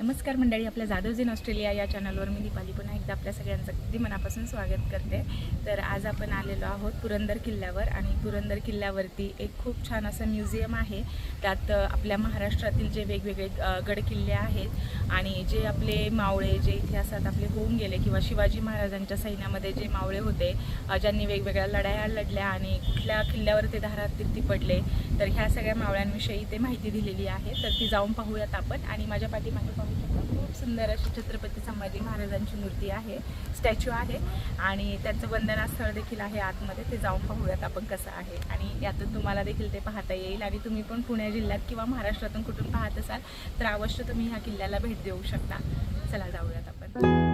नमस्कार मंडळी आपल्या जाधव इन ऑस्ट्रेलिया या चॅनलवर मी दीपाली. पुन्हा एकदा आपल्या सगळ्यांचं अगदी मनापासून स्वागत करते. तर आज आपण आलेलो आहोत पुरंदर किल्ल्यावर आणि पुरंदर किल्ल्यावरती एक खूप छान असं म्युझियम आहे. त्यात आपल्या महाराष्ट्रातील जे वेगवेगळे गडकिल्ले आहेत आणि जे आपले मावळे जे इतिहासात आपले होऊन गेले किंवा शिवाजी महाराजांच्या सैन्यामध्ये जे मावळे होते ज्यांनी वेगवेगळ्या लढाया लढल्या आणि कुठल्या किल्ल्यावर ते धारात पडले तर ह्या सगळ्या मावळ्यांविषयी ते माहिती दिलेली आहे. तर ती जाऊन पाहूयात आपण आणि माझ्या पाठीमागे पाहू खूप सुंदर अशी छत्रपती संभाजी महाराजांची मूर्ती आहे. स्टॅच्यू आहे आणि त्यांचं वंदनास्थळ देखील आहे आतमध्ये. ते जाऊन पाहूयात आपण कसं आहे. आणि यातून तुम्हाला देखील ते पाहता येईल. आणि तुम्ही पण पुणे जिल्ह्यात किंवा महाराष्ट्रातून कुठून पाहत असाल तर अवश्य तुम्ही ह्या किल्ल्याला भेट देऊ शकता. चला जाऊयात आपण.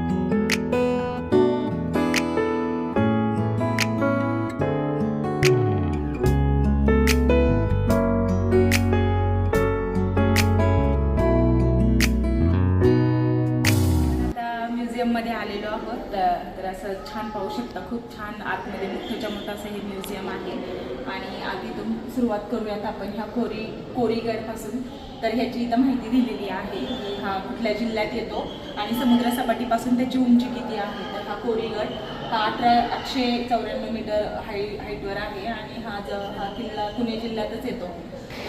म्युझियममध्ये आलेलो आहोत. तर तर असं छान पाहू शकता. खूप छान आतमध्ये मोठ्याच्या मोठं असं हे म्युझियम आहे. आणि आधीतून सुरुवात करूयात आपण ह्या कोरी कोरीगडपासून. तर ह्याची इथं माहिती दिलेली आहे. की हा कुठल्या जिल्ह्यात येतो आणि समुद्रसपाटीपासून त्याची उंची किती आहे. तर हा कोरीगड हा अठरा आठशे चौऱ्याण्णव मीटर हाई हाईटवर आहे. आणि हा ज हा किल्ला पुणे जिल्ह्यातच येतो.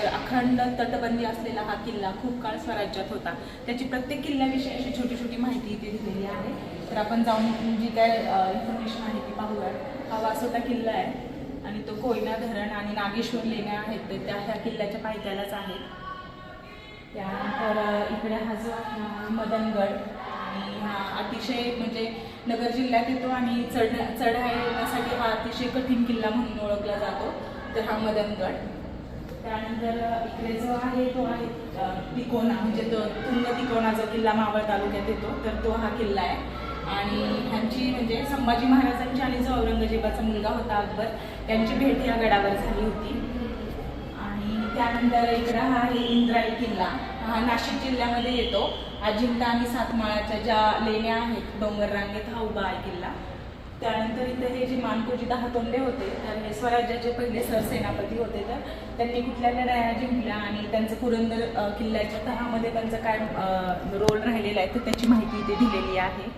अखंड तटबंदी असलेला हा किल्ला खूप काळ स्वराज्यात होता. त्याची प्रत्येक किल्ल्याविषयी अशी छोटी छोटी माहिती इथे दिलेली आहे. तर आपण जाऊन जी काय इन्फॉर्मेशन आहे ती पाहूया हा वासोटा किल्ला आहे आणि तो कोयना धरण आणि नागेश्वर लेण्या आहेत. ते त्या ह्या किल्ल्याच्या पायथ्यालाच आहेत त्यानंतर इकडे हा जो मदनगड आणि हा अतिशय म्हणजे नगर जिल्ह्यात येतो आणि चढ चढायसाठी हा अतिशय कठीण किल्ला म्हणून ओळखला जातो. तर हा मदनगड. त्यानंतर इकडे जो आहे तो आहे तिकोना. म्हणजे तो तुंग तिकोणाचा किल्ला मावळ तालुक्यात येतो. तर तो हा किल्ला आहे. आणि ह्यांची म्हणजे संभाजी महाराजांची आणि जो औरंगजेबाचा मुलगा होता अकबर त्यांची भेट या गडावर झाली होती. आणि त्यानंतर इकडं हा आहे इंद्राई किल्ला. हा नाशिक जिल्ह्यामध्ये येतो. अजिंठा आणि सातमाळाच्या ज्या लेण्या आहेत डोंगर रांगेत हा उभा आहे किल्ला. त्यानंतर इथं हे जे मानकोजी दहा तोंडे होते तर हे स्वराज्याचे पहिले सरसेनापती होते तर त्यांनी कुठल्या लढाया जिंकल्या आणि त्यांचं पुरंदर किल्ल्याच्या तहामध्ये त्यांचं काय रोल राहिलेला आहे तर त्याची माहिती इथे दिलेली आहे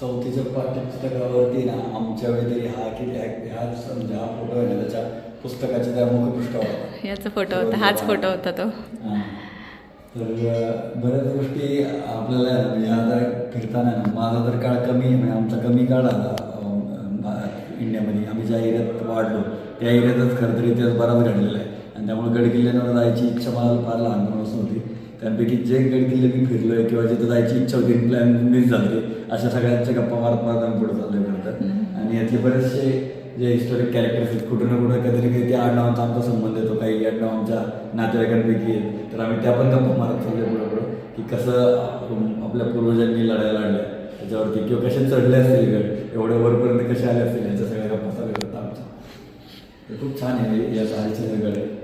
चौथीच्या पाठ्यपुस्तकावरती ना आमच्या वेळी तरी हा की ह्या ह्या म्हणजे हा फोटो आहे त्याच्या पुस्तकाच्या त्या मुखपृष्ठावर होता. याचा फोटो होता हाच फोटो होता तो हां. तर बऱ्याच गोष्टी आपल्याला म्हणजे आता फिरताना माझा तर काळ कमी आहे म्हणजे आमचा कमी काळ आला इंडियामध्ये. आम्ही ज्या एरियात वाढलो त्या एरियातच खरं तर इतिहास बराच घडलेला आहे. आणि त्यामुळे गडकिल्ल्यांवर जायची इच्छा मला फार लहानपणापासून होती. त्यापैकी जे गडकिल्ले मी फिरलोय किंवा जिथं जायची इच्छा होती प्लॅन मिस झाली अशा सगळ्यांच्या गप्पा मारत मारत आम्ही पुढे चाललोय खरं तर. आणि यातले बरेचसे जे हिस्टॉरिक कॅरेक्टर्स आहेत कुठं ना कुठं कधी काही त्या आडनावांचा आमचा संबंध येतो. काही आडनाव आमच्या नातेवाईकांपैकी आहेत तर आम्ही त्या पण गप्पा मारत चाललोय पुढं पुढं की कसं आपल्या पूर्वजांनी लढाया लढल्या. त्याच्यावरती किंवा कसे चढले असतील गड एवढ्या वरपर्यंत कसे आले असतील याच्या सगळ्या गप्पा चालू होतात आमच्या तर खूप छान आहे या साडीचे गड आहे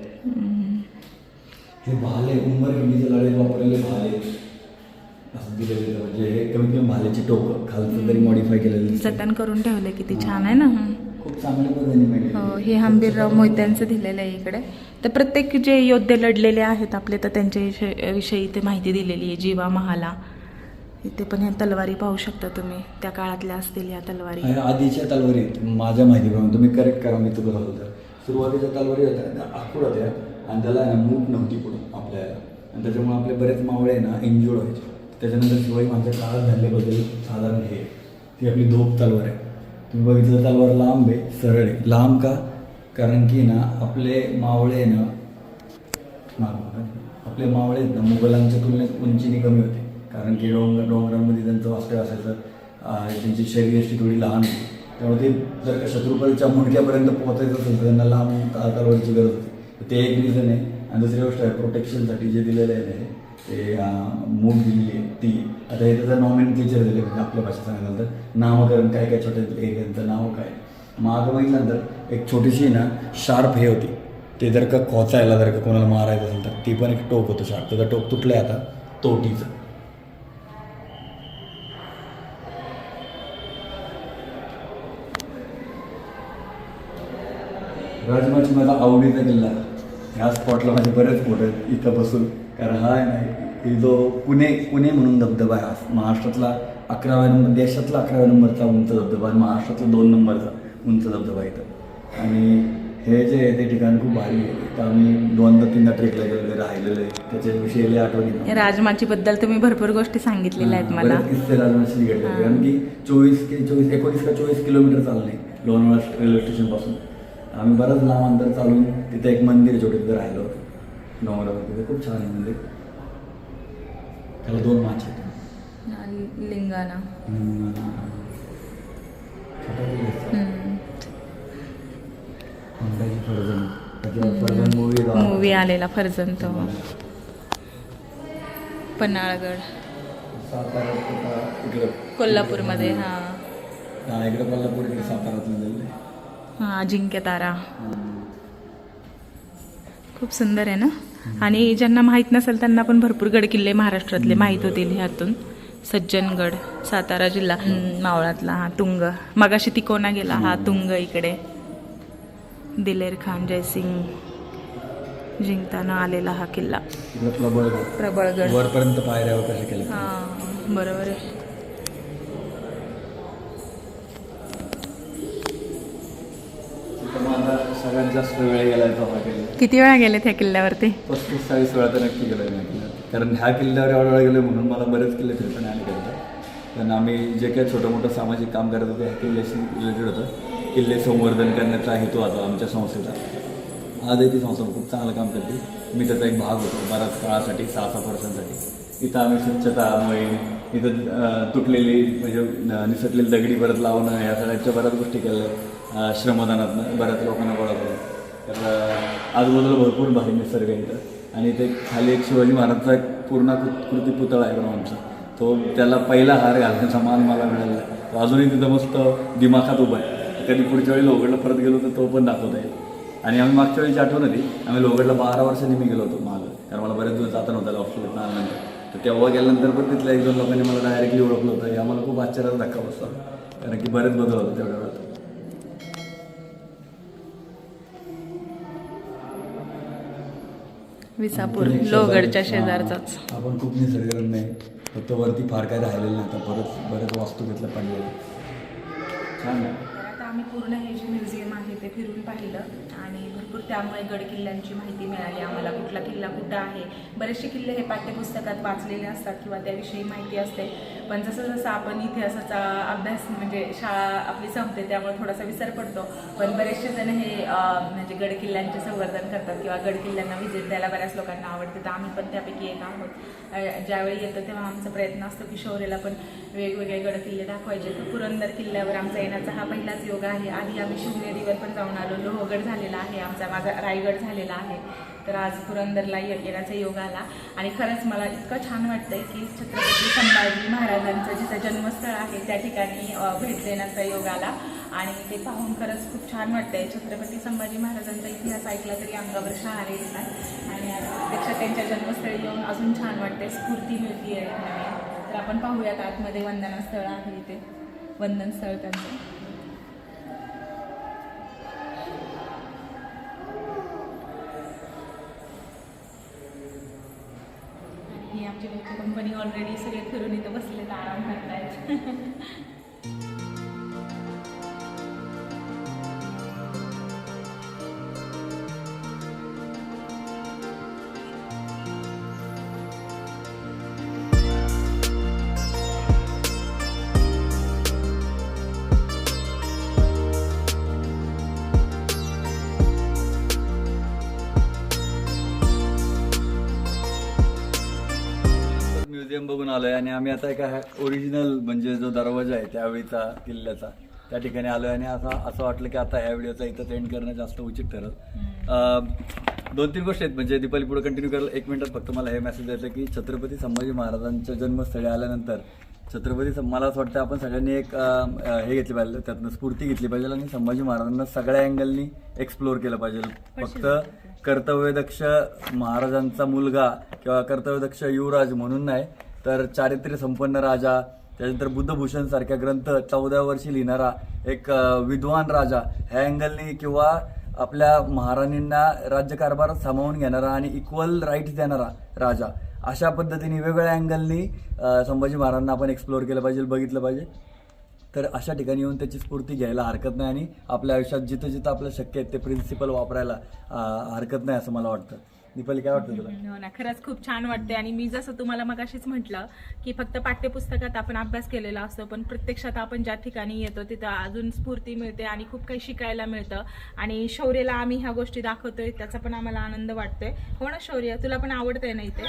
हे भाले उंबर हिंदीचे लढे वापरलेले भाले असं आहेत. म्हणजे हे कमीत कमी भाल्याची टोकं खालचं तरी मॉडीफाय केलेलं. जतन करून ठेवलं किती छान आहे ना. खूप चांगल्या पद्धतीने maintain हो. हे हंबीरराव मोहित्यांचं दिलेलं आहे इकडे तर प्रत्येक जे योद्धे लढलेले आहेत आपले तर त्यांच्या विषयी इथे माहिती दिलेली आहे जीवा महाला इथे पण ह्या तलवारी पाहू शकता तुम्ही. त्या काळातल्या असतील या तलवारी. आधीच्या तलवारी माझ्या माहितीप्रमाणे तुम्ही करेक्ट करा मी तुला झालं तर सुरुवातीच्या तलवारी होत्या त्या आखूड होत्या आणि त्याला ना मूठ नव्हती पुढं आपल्याला. आणि त्याच्यामुळे आपले बरेच मावळे आहे ना इंजुर्ड व्हायचे. त्याच्यानंतर शिवाजी माझ्या काळात झाल्याबद्दल साधारण हे. ती आपली धोप तलवार आहे. तुम्ही बघितलं तलवार लांब आहे सरळ आहे. लांब का? कारण की ना आपले मावळे आहे ना आपले मावळे आहेत ना मुघलांच्या तुलनेत उंचीने कमी होते. कारण की डोंगर डोंगरांमध्ये त्यांचं वास्तव्य असायचं. अं, त्यांची अशी थोडी लहान होती. त्यामुळे ते जर का शत्रुपतीच्या मुंडक्यापर्यंत पोहोचायचं असेल तर त्यांना लांब ता- तलवारीची गरज होती. तर ते एक रिझन आहे. आणि दुसरी गोष्ट आहे प्रोटेक्शनसाठी जे दिलेलं आहे ते मूग दिलेली आहे. ती. आता हे त्याचं नॉमिन क्लिचर दिले म्हणजे आपल्या भाषेत सांगायला तर. नामकरण काय काय छोट्या एरियांचं नाव काय? मागं बघितल्यानंतर एक छोटीशी ना शार्प हे होती. ते जर का खोचायला जर का कोणाला मारायचं असेल तर ती पण एक टोक होतं शार्प. त्याचं टोक तुटलं आहे आता तोटीचं. राजमाची माझा आवडीचा किल्ला. ह्या स्पॉटला माझे बरेच फोटो आहेत इथं बसून. कारण हा आहे ना की जो पुणे पुणे म्हणून धबधबा आहे हा महाराष्ट्रातला अकराव्या नंबर देशातला अकराव्या नंबरचा उंच धबधबा आणि महाराष्ट्रातला दोन नंबरचा उंच धबधबा इथं. आणि हे जे आहे ते ठिकाण खूप भारी आहे. तर आम्ही दोनदा तीनदा ट्रेकला गेलेलो राहिलेलो आहे. त्याच्याविषयी आठवणी. राजमाची बद्दल तुम्ही भरपूर गोष्टी सांगितलेल्या आहेत मला. किस्से हां. कारण की चोवीस कि चोवीस एकोणीस का चोवीस किलोमीटर चालले लोणावळा रेल्वे स्टेशनपासून. आम्ही बरंच लांब अंतर चालून तिथे एक मंदिर छोटे तिथे राहिलो होतो. डोंगरावर तिथे खूप छान आहे मंदिर. त्याला दोन माच आहेत. फर्जन. फर्जन मूवी मूवी आलेला फर्जन तो. पन्हाळगड. कोल्हापूरमध्ये हा. हा इकडं कोल्हापूर इकडे हा अजिंक्य तारा. खूप सुंदर आहे ना? आणि ज्यांना माहीत नसेल त्यांना पण भरपूर गड किल्ले महाराष्ट्रातले माहीत होतील ह्यातून. सज्जनगड सातारा जिल्हा मावळातला हा तुंग. मगाशी तिकोना गेला? हा तुंग इकडे. दिलेर खान जयसिंग. जिंकताना आलेला हा किल्ला. प्रबळगड प्रबळगड. वरपर्यंत केले हा बरोबर आहे. जास्त वेळ गेला. किती वेळा गेले त्या किल्ल्यावरती? पस्तीस चाळीस वेळा तर नक्की गेलो मी कारण ह्या किल्ल्यावर एवढा वेळा गेलो म्हणून मला बरेच किल्ले फिरताना आले करतात कारण आम्ही जे काही छोटं मोठं सामाजिक काम करत होतो ह्या किल्ल्याशी रिलेटेड होतं. किल्ले संवर्धन करण्याचा हेतू होता आमच्या संस्थेचा. आजही ती संस्था खूप चांगलं काम करते. मी त्याचा एक भाग होतो बऱ्याच काळासाठी सहा सात वर्षांसाठी. इथं आम्ही स्वच्छता मोहीम इथं तुटलेली म्हणजे निसटलेली दगडी परत लावणं या सगळ्याच्या बऱ्याच गोष्टी केल्या. श्रमदानातनं बऱ्याच लोकांना गोळा तर आजूबाजूला भरपूर भारी निसर्ग आहे इथं. आणि ते खाली एक शिवाजी महाराजचा एक पूर्ण कृती पुतळा आहे आमचा. तो त्याला पहिला हार घालण्याचा मान मला मिळाला तो अजूनही तिथं मस्त दिमाखात उभा आहे. कधी पुढच्या वेळी लोगडला परत गेलो तर तो पण दाखवता येईल आणि आम्ही मागच्या वेळीची आठवण होती आम्ही लोगडला बारा वर्षांनी मी गेलो होतो मागं. कारण मला बरेच दिवस जाता नव्हता ऑफिसला आल्यानंतर तर तेव्हा गेल्यानंतर पण तिथल्या एक दोन लोकांनी मला डायरेक्टली ओळखलं होतं. हे आम्हाला खूप आश्चर्याचा धक्का बसला. कारण की बरेच बदल होतं तेवढ्या वेळात. विसापूर लोहगडच्या शेजारी- शेजारचाच आपण खूप निसर्गरम्य आहे. फक्त वरती फार काय राहिलेलं नाही. आता बरंच बरेच वास्तू घेतलं पाहिजे. छान आहे. आता आम्ही पूर्ण हे तिथे ते फिरून पाहिलं आणि भरपूर त्यामुळे गड किल्ल्यांची माहिती मिळाली. आम्हाला कुठला किल्ला कुठं आहे? बरेचसे किल्ले हे पाठ्यपुस्तकात वाचलेले असतात किंवा त्याविषयी माहिती असते. पण जसं जसं आपण इतिहासाचा अभ्यास म्हणजे शाळा आपली संपते त्यामुळे थोडासा विसर पडतो. पण बरेचसे जण हे म्हणजे गड किल्ल्यांचे संवर्धन करतात किंवा गड किल्ल्यांना व्हिजिट द्यायला बऱ्याच लोकांना आवडते. तर आम्ही पण त्यापैकी एक आहोत. ज्यावेळी येतो तेव्हा आमचा प्रयत्न असतो की शौर्याला पण वेगवेगळे गड किल्ले दाखवायचे. तर पुरंदर किल्ल्यावर आमचा येण्याचा हा पहिलाच योग आहे. आधी आम्ही शिवनेरीवर पण जाऊन आलो. लोहगड झालेला आहे. आमचा माझा रायगड झालेला आहे. तर आज पुरंदरला येण्याचा योग आला. आणि खरंच मला इतकं छान वाटतंय की छत्रपती संभाजी महाराजांचं जिथं जन्मस्थळ आहे त्या ठिकाणी भेट देण्याचा योग आला. आणि ते पाहून खरंच खूप छान वाटतंय. छत्रपती संभाजी महाराजांचा इतिहास ऐकला तरी अंगावर शहारे येतात. आणि त्यापेक्षा त्यांच्या जन्मस्थळी येऊन अजून छान वाटते स्फूर्ती मिळते तर आपण पाहूयात आतमध्ये वंदनास्थळ आहे इथे. वंदनस्थळ त्यांचं. आणि आमची मोठी कंपनी ऑलरेडी सगळे फिरून इथं बसलेलं आराम करतायत. आलोय आणि आम्ही आता एका ओरिजिनल म्हणजे जो दरवाजा आहे त्यावेळीचा किल्ल्याचा त्या ठिकाणी आलोय आणि असं असं वाटलं की आता ह्या व्हिडिओचा इथं एंड करणं जास्त उचित ठरत दोन तीन गोष्टी आहेत. म्हणजे दीपाली पुढे कंटिन्यू करायला एक मिनिटात फक्त मला हे मेसेज द्यायचं की छत्रपती संभाजी महाराजांच्या जन्मस्थळी आल्यानंतर छत्रपती मला असं वाटतं आपण सगळ्यांनी एक हे घेतली पाहिजे त्यातनं स्फूर्ती घेतली पाहिजे आणि संभाजी महाराजांना सगळ्या अँगलनी एक्सप्लोअर केलं पाहिजे. फक्त कर्तव्यदक्ष महाराजांचा मुलगा किंवा कर्तव्यदक्ष युवराज म्हणून नाही तर चारित्र्य संपन्न राजा त्यानंतर बुद्धभूषण सारख्या ग्रंथ चौदा वर्षी लिहिणारा एक विद्वान राजा ह्या अँगलनी किंवा आपल्या महाराणींना राज्यकारभार सामावून घेणारा आणि इक्वल राईट्स देणारा राजा. अशा पद्धतीने वेगवेगळ्या अँगलनी संभाजी महाराजांना आपण एक्सप्लोअर केलं पाहिजे बघितलं पाहिजे. तर अशा ठिकाणी येऊन त्याची स्फूर्ती घ्यायला हरकत नाही आणि आपल्या आयुष्यात जिथं जिथं आपलं शक्य आहे ते प्रिन्सिपल वापरायला हरकत नाही असं मला वाटतं. दीपाली काय वाटतं तुला? हो ना खरंच खूप छान वाटते आणि मी जसं तुम्हाला मग अशीच म्हटलं की फक्त पाठ्यपुस्तकात आपण अभ्यास केलेला असतो पण प्रत्यक्षात आपण ज्या ठिकाणी येतो तिथं अजून स्फूर्ती मिळते आणि खूप काही शिकायला मिळतं. आणि शौर्यला आम्ही ह्या गोष्टी दाखवतोय त्याचा पण आम्हाला आनंद वाटतोय. हो ना शौर्य? तुला पण आवडतंय ना इथे?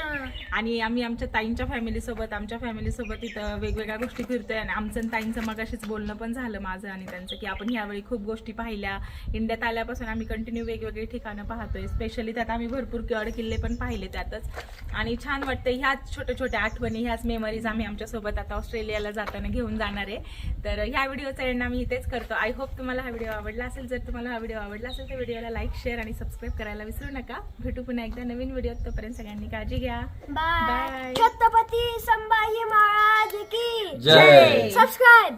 आणि आम्ही आमच्या ताईंच्या फॅमिलीसोबत आमच्या फॅमिलीसोबत इथं वेगवेगळ्या गोष्टी फिरतोय. आणि आमचं आणि ताईंचं मग अशीच बोलणं पण झालं माझं आणि त्यांचं की आपण ह्यावेळी खूप गोष्टी पाहिल्या. इंडियात आल्यापासून आम्ही कंटिन्यू वेगवेगळी ठिकाणं पाहतोय. स्पेशली त्यात आम्ही भरपूर गड किल्ले पण पाहिले त्यातच. आणि छान वाटतं ह्याच छोट्या छोट्या आठवणी ह्याच मेमरीज आम्ही आमच्यासोबत आता ऑस्ट्रेलियाला जाताना घेऊन जाणार आहे. तर ह्या व्हिडिओचा एंड आम्ही इथेच करतो. आय होप तुम्हाला हा व्हिडिओ आवडला असेल. जर तुम्हाला हा व्हिडिओ आवडला असेल तर व्हिडिओला लाईक शेअर आणि सबस्क्राईब करायला विसरू नका. भेटू पुन्हा एकदा नवीन व्हिडिओत. तोपर्यंत सगळ्यांनी काळजी घ्या. बाय. छत्रपती संभाजी महाराज की जय. सबस्क्राईब